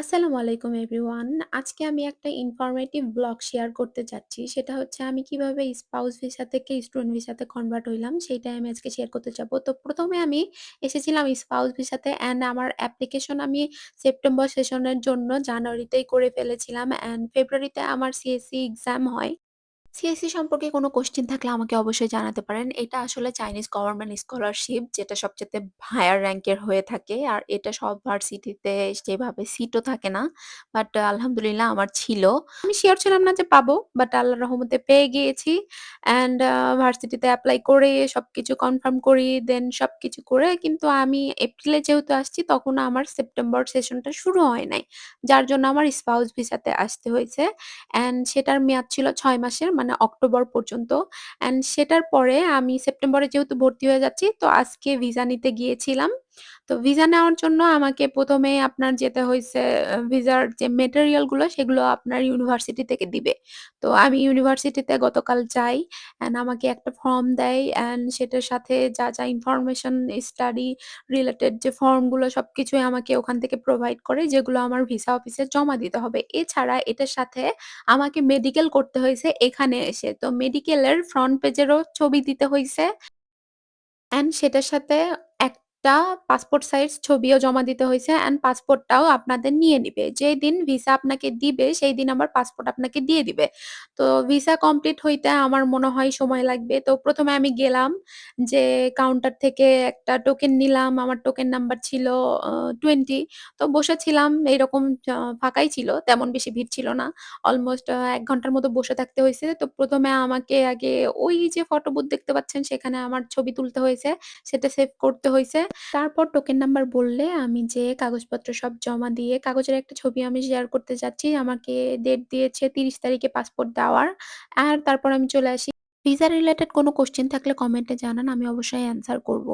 আসসালামু আলাইকুম এভরিওয়ান। আজকে আমি একটা ইনফরমেটিভ ব্লগ শেয়ার করতে চাচ্ছি। সেটা হচ্ছে আমি কীভাবে স্পাউস ভিসা থেকে স্টুডেন্ট ভিসাতে কনভার্ট হইলাম, সেইটাই আমি আজকে শেয়ার করতে চাবো। তো প্রথমে আমি এসেছিলাম স্পাউস ভিসাতে অ্যান্ড আমার অ্যাপ্লিকেশন আমি সেপ্টেম্বর সেশনের জন্য জানুয়ারিতেই করে ফেলেছিলাম অ্যান্ড ফেব্রুয়ারিতে আমার সিএসসি এক্সাম হয়। সিএসসি সম্পর্কে কোনো কোয়েশ্চেন থাকলে আমাকে অবশ্যই জানাতে পারেন। এটা আসলে চাইনিজ গভর্নমেন্ট স্কলারশিপ যেটা সবচাইতে হায়ার র‍্যাংকের হয়ে থাকে। আর এটা সব ভার্সিটিতে সেভাবে সিটও থাকে না। বাট আলহামদুলিল্লাহ আমার ছিল। আমি সিওর ছিলাম না যে পাবো। বাট আল্লাহ রহমতে পেয়ে গিয়েছি। অ্যান্ড ভার্সিটিতে অ্যাপ্লাই করে সবকিছু কনফার্ম করি দেন সবকিছু করে কিন্তু আমি এপ্রিলে যেহেতু আসছি, তখন আমার সেপ্টেম্বর সেশনটা শুরু হয় নাই। যার জন্য আমার স্পাউস ভিসাতে আসতে হয়েছে। অ্যান্ড সেটার মেয়াদ ছিল ছয় মাসের মানে অক্টোবর পর্যন্ত। অ্যান্ড সেটার পরে আমি সেপ্টেম্বরে যেহেতু ভর্তি হয়ে যাচ্ছি, তো আজকে ভিসা নিতে গিয়েছিলাম। তো ভিসা নেওয়ার জন্য আমাকে প্রথমে আপনার যেতে হয়েছে ভিসার যে মেটেরিয়ালগুলো সেগুলো আপনার ইউনিভার্সিটি থেকে দিবে। তো আমি ইউনিভার্সিটিতে গতকাল যাই। অ্যান্ড আমাকে একটা ফর্ম দেয় অ্যান্ড সেটার সাথে যা, যা ইনফরমেশন স্টাডি রিলেটেড যে ফর্মগুলো সবকিছুই আমাকে ওখান থেকে প্রোভাইড করে যেগুলো আমার ভিসা অফিসে জমা দিতে হবে। এছাড়া এটার সাথে আমাকে মেডিকেল করতে হয়েছে এখানে এসে। তো মেডিকেলের ফ্রন্ট পেজেরও ছবি দিতে হয়েছে অ্যান্ড সেটার সাথে একটা পাসপোর্ট সাইজ ছবিও জমা দিতে হয়েছে অ্যান্ড পাসপোর্টটাও আপনাদের নিয়ে নিবে। যেদিন ভিসা আপনাকে দিবে, সেই দিন আমার পাসপোর্ট আপনাকে দিয়ে দিবে। তো ভিসা কমপ্লিট হইতে আমার মনে হয় সময় লাগবে। তো প্রথমে আমি গেলাম যে কাউন্টার থেকে একটা টোকেন নিলাম। আমার টোকেন নাম্বার ছিল টোয়েন্টি 20 তো বসেছিলাম, এইরকম ফাঁকাই ছিল। তেমন বেশি ভিড় ছিল না। অলমোস্ট এক ঘণ্টার মতো বসে থাকতে হয়েছে তো প্রথমে আমাকে আগে ওই যে ফটো বুথ দেখতে পাচ্ছেন, সেখানে আমার ছবি তুলতে হয়েছে। সেটা সেভ করতে হইছে। তারপর টোকেন নাম্বার বললে আমি যে কাগজপত্র সব জমা দিয়ে কাগজের একটা ছবি আমি শেয়ার করতে যাচ্ছি, আমাকে ডেট দিয়েছে ৩০ তারিখে পাসপোর্ট দেওয়ার। আর তারপর আমি চলে আসি। ভিসা রিলেটেড কোনো কোশ্চেন থাকলে কমেন্টে জানান। আমি অবশ্যই অ্যান্সার করব।